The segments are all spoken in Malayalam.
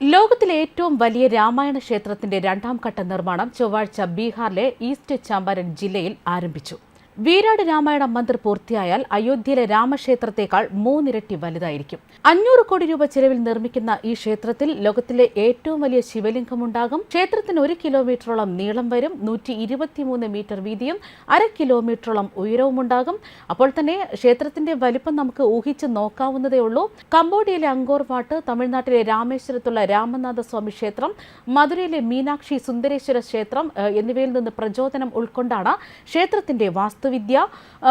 ലോകത്തിലെ ഏറ്റവും വലിയ രാമായണ ക്ഷേത്രത്തിന്റെ രണ്ടാം ഘട്ട നിർമ്മാണം ചൊവ്വാഴ്ച ബീഹാറിലെ ഈസ്റ്റ് ചമ്പാരൻ ജില്ലയിൽ ആരംഭിച്ചു. വീരാട് രാമായണ മന്ദിർ പൂർത്തിയായാൽ അയോധ്യയിലെ രാമക്ഷേത്രത്തേക്കാൾ മൂന്നിരട്ടി വലുതായിരിക്കും. അഞ്ഞൂറ് കോടി രൂപ ചെലവിൽ നിർമ്മിക്കുന്ന ഈ ക്ഷേത്രത്തിൽ ലോകത്തിലെ ഏറ്റവും വലിയ ശിവലിംഗമുണ്ടാകും. ക്ഷേത്രത്തിന് ഒരു കിലോമീറ്ററോളം നീളം വരും നൂറ്റി ഇരുപത്തിമൂന്ന് മീറ്റർ വീതിയും അര കിലോമീറ്ററോളം ഉയരവുമുണ്ടാകും. അപ്പോൾ തന്നെ ക്ഷേത്രത്തിന്റെ വലിപ്പം നമുക്ക് ഊഹിച്ച് നോക്കാവുന്നതേ ഉള്ളൂ. കംബോഡിയയിലെ അങ്കോർ വാട്ട് തമിഴ്നാട്ടിലെ രാമേശ്വരത്തുള്ള രാമനാഥ സ്വാമി ക്ഷേത്രം മധുരയിലെ മീനാക്ഷി സുന്ദരേശ്വര ക്ഷേത്രം എന്നിവയിൽ നിന്ന് പ്രചോദനം ഉൾക്കൊണ്ടാണ് ക്ഷേത്രത്തിന്റെ വാസ്തുവിദ്യ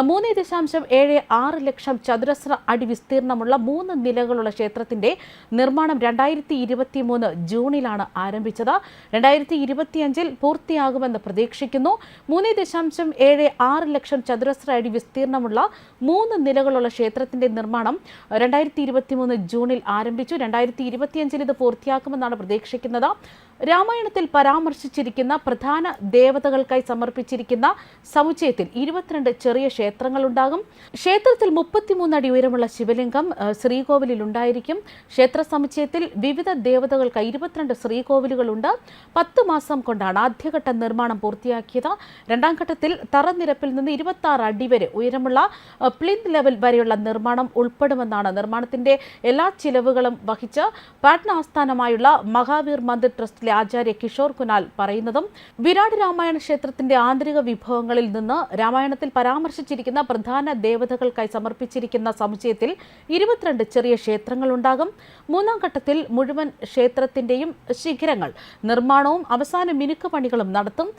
മൂന്ന് ദശാംശം ഏഴ് ആറ് ലക്ഷം ചതുരശ്ര അടി വിസ്തീർണമുള്ള മൂന്ന് നിലകളുള്ള ക്ഷേത്രത്തിന്റെ നിർമ്മാണം രണ്ടായിരത്തി ഇരുപത്തി മൂന്ന് ജൂണിലാണ് ആരംഭിച്ചത്. രണ്ടായിരത്തി ഇരുപത്തിയഞ്ചിൽ പൂർത്തിയാകുമെന്ന് പ്രതീക്ഷിക്കുന്നു. മൂന്ന് ദശാംശം ഏഴ് ആറ് ലക്ഷം ചതുരശ്ര അടി വിസ്തീർണമുള്ള മൂന്ന് നിലകളുള്ള ക്ഷേത്രത്തിന്റെ നിർമ്മാണം രണ്ടായിരത്തി ഇരുപത്തി മൂന്ന് ജൂണിൽ ആരംഭിച്ചു. രണ്ടായിരത്തി ഇരുപത്തിയഞ്ചിൽ ഇത് പൂർത്തിയാക്കുമെന്നാണ് പ്രതീക്ഷിക്കുന്നത്. രാമായണത്തിൽ പരാമർശിച്ചിരിക്കുന്ന പ്രധാന ദേവതകൾക്കായി സമർപ്പിച്ചിരിക്കുന്ന സമുച്ചയത്തിൽ ഇരുപത്തിരണ്ട് ചെറിയ ക്ഷേത്രങ്ങളുണ്ടാകും. ക്ഷേത്രത്തിൽ മുപ്പത്തിമൂന്ന് അടി ഉയരമുള്ള ശിവലിംഗം ശ്രീകോവിലിൽ ഉണ്ടായിരിക്കും ക്ഷേത്ര സമുച്ചയത്തിൽ വിവിധ ദേവതകൾക്കായി ഇരുപത്തിരണ്ട് ശ്രീകോവിലുകളുണ്ട്. പത്ത് മാസം കൊണ്ടാണ് ആദ്യഘട്ട നിർമ്മാണം പൂർത്തിയാക്കിയത്. രണ്ടാം ഘട്ടത്തിൽ തറനിരപ്പിൽ നിന്ന് ഇരുപത്തി ആറ് അടി വരെ ഉയരമുള്ള പ്ലിന്ത് ലെവൽ വരെയുള്ള നിർമ്മാണം ഉൾപ്പെടുമെന്നാണ് നിർമ്മാണത്തിന്റെ എല്ലാ ചിലവുകളും വഹിച്ച് പാട്ന ആസ്ഥാനമായുള്ള മഹാവീർ മന്ദിർ ട്രസ്റ്റിലെ ആചാര്യ കിഷോർ കുനാൽ പറയുന്നതും വിരാട് രാമായണ ക്ഷേത്രത്തിന്റെ ആന്തരിക വിഭവങ്ങളിൽ നിന്ന് രാമായണത്തിൽ പരാമർശിച്ചിരിക്കുന്ന പ്രധാന ദേവതകൾക്കായി സമർപ്പിച്ചിരിക്കുന്ന സമുച്ചയത്തിൽ ഇരുപത്തിരണ്ട് ചെറിയ ക്ഷേത്രങ്ങളുണ്ടാകും മൂന്നാം ഘട്ടത്തിൽ മുഴുവൻ ക്ഷേത്രത്തിന്റെയും ശിഖരങ്ങൾ നിർമ്മാണവും അവസാന മിനുക്ക് പണികളും നടത്തും.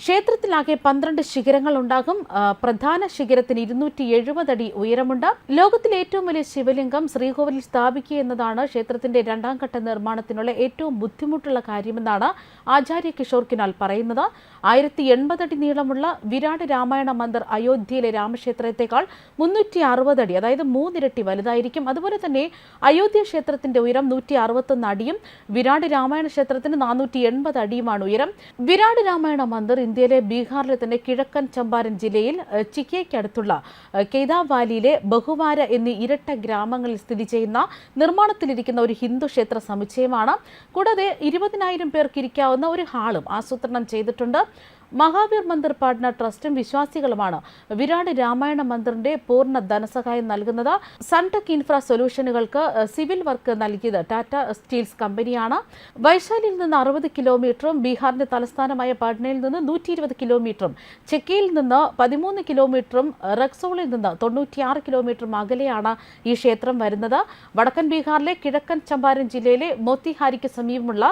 ക്ഷേത്രത്തിലാകെ പന്ത്രണ്ട് ശിഖരങ്ങൾ ഉണ്ടാകും പ്രധാന ശിഖരത്തിന് ഇരുന്നൂറ്റി എഴുപത് അടി ഉയരമുണ്ട്. ലോകത്തിലെ ഏറ്റവും വലിയ ശിവലിംഗം ശ്രീകോവിലിൽ സ്ഥാപിക്കുക എന്നതാണ് ക്ഷേത്രത്തിന്റെ രണ്ടാം ഘട്ട നിർമ്മാണത്തിനുള്ള ഏറ്റവും ബുദ്ധിമുട്ടുള്ള കാര്യമെന്നാണ് ആചാര്യ കിഷോർ കിനാൽ പറയുന്നത്. ആയിരത്തി എൺപത് അടി നീളമുള്ള വിരാട് രാമായണ മന്ദിർ അയോധ്യയിലെ രാമക്ഷേത്രത്തെക്കാൾ മുന്നൂറ്റി അറുപത് അടി അതായത് മൂന്നിരട്ടി വലുതായിരിക്കും. അതുപോലെ തന്നെ അയോധ്യ ക്ഷേത്രത്തിന്റെ ഉയരം നൂറ്റി അറുപത്തൊന്ന് അടിയും വിരാട് രാമായണ ക്ഷേത്രത്തിന് നാനൂറ്റി എൺപത് അടിയുമാണ് ഉയരം. വിരാട് രാമായണ മന്ദിർ ഇന്ത്യയിലെ ബീഹാറിലെ തന്നെ കിഴക്കൻ ചമ്പാരൻ ജില്ലയിൽ ചിക്കയ്ക്കടുത്തുള്ള ഏഹ്, കെയ്താ വാലിയിലെ ബഹുവാര എന്നീ ഇരട്ട ഗ്രാമങ്ങളിൽ സ്ഥിതി ചെയ്യുന്ന നിർമ്മാണത്തിലിരിക്കുന്ന ഒരു ഹിന്ദു ക്ഷേത്ര സമുച്ചയമാണ്. കൂടാതെ ഇരുപതിനായിരം പേർക്ക് ഇരിക്കാവുന്ന ഒരു ഹാളും ആസൂത്രണം ചെയ്തിട്ടുണ്ട്. മഹാവീർ മന്ദിർ പാട്ന ട്രസ്റ്റും വിശ്വാസികളുമാണ്. വിരാട് രാമായണ മന്ദിറിന്റെ പൂർണ ധനസഹായം നൽകുന്നത് സൺടെക് ഇൻഫ്രാ സൊല്യൂഷനുകൾക്ക് സിവിൽ വർക്ക് നൽകിയത് ടാറ്റ സ്റ്റീൽസ് കമ്പനിയാണ്. വൈശാലിയിൽ നിന്ന് അറുപത് കിലോമീറ്ററും ബീഹാറിന്റെ തലസ്ഥാനമായ പാട്നയിൽ നിന്ന് നൂറ്റി ഇരുപത് കിലോമീറ്ററും ചെക്കയിൽ നിന്ന് പതിമൂന്ന് കിലോമീറ്ററും റക്സോളിൽ നിന്ന് തൊണ്ണൂറ്റിയാറ് കിലോമീറ്ററും അകലെയാണ് ഈ ക്ഷേത്രം വരുന്നത്. വടക്കൻ ബീഹാറിലെ കിഴക്കൻ ചമ്പാരൻ ജില്ലയിലെ മോത്തിഹാരിക്ക് സമീപമുള്ള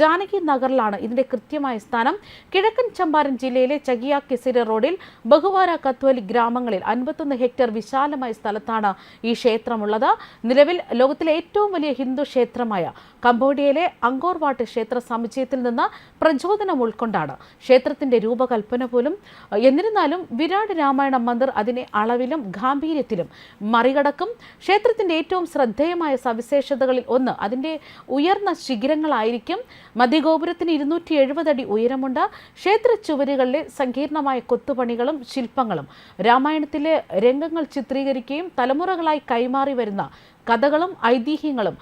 ജാനകി നഗറിലാണ് ഇതിന്റെ കൃത്യമായ സ്ഥാനം. കിഴക്കൻ ചമ്പാരൻ ജില്ലയിലെ ചകിയ കിസിര റോഡിൽ ബഹുവാര കത്വലി ഗ്രാമങ്ങളിൽ അൻപത്തൊന്ന് ഹെക്ടർ വിശാലമായ സ്ഥലത്താണ് ഈ ക്ഷേത്രമുള്ളത്. നിലവിൽ ലോകത്തിലെ ഏറ്റവും വലിയ ഹിന്ദു ക്ഷേത്രമായ കംബോഡിയയിലെ അങ്കോർവാട്ട് ക്ഷേത്ര സമുച്ചയത്തിൽ നിന്ന് പ്രചോദനം ഉൾക്കൊണ്ടാണ് ക്ഷേത്രത്തിന്റെ രൂപകൽപ്പന പോലും. എന്നിരുന്നാലും വിരാട് രാമായണ മന്ദിർ അതിനെ അളവിലും ഗാംഭീര്യത്തിലും മറികടക്കും. ക്ഷേത്രത്തിന്റെ ഏറ്റവും ശ്രദ്ധേയമായ സവിശേഷതകളിൽ ഒന്ന് അതിന്റെ ഉയർന്ന ശിഖരങ്ങളായിരിക്കും. മധ്യഗോപുരത്തിന് ഇരുന്നൂറ്റി എഴുപത് അടി ഉയരമുണ്ട്. ക്ഷേത്ര ചുവരുകളിലെ സങ്കീർണമായ കൊത്തുപണികളും ശില്പങ്ങളും. രാമായണത്തിലെ രംഗങ്ങൾ ചിത്രീകരിക്കുകയും തലമുറകളായി കൈമാറി വരുന്ന കഥകളും ഐതിഹ്യങ്ങളും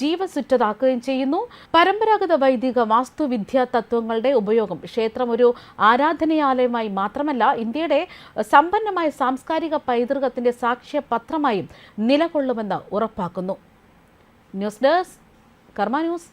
ജീവസുറ്റതാക്കുകയും ചെയ്യുന്നു. പരമ്പരാഗത വൈദിക വാസ്തുവിദ്യാ തത്വങ്ങളുടെ ഉപയോഗം ക്ഷേത്രം ഒരു ആരാധനാലയമായി മാത്രമല്ല ഇന്ത്യയുടെ സമ്പന്നമായ സാംസ്കാരിക പൈതൃകത്തിന്റെ സാക്ഷ്യപത്രമായും നിലകൊള്ളുമെന്ന് ഉറപ്പാക്കുന്നു. News desk Karma news.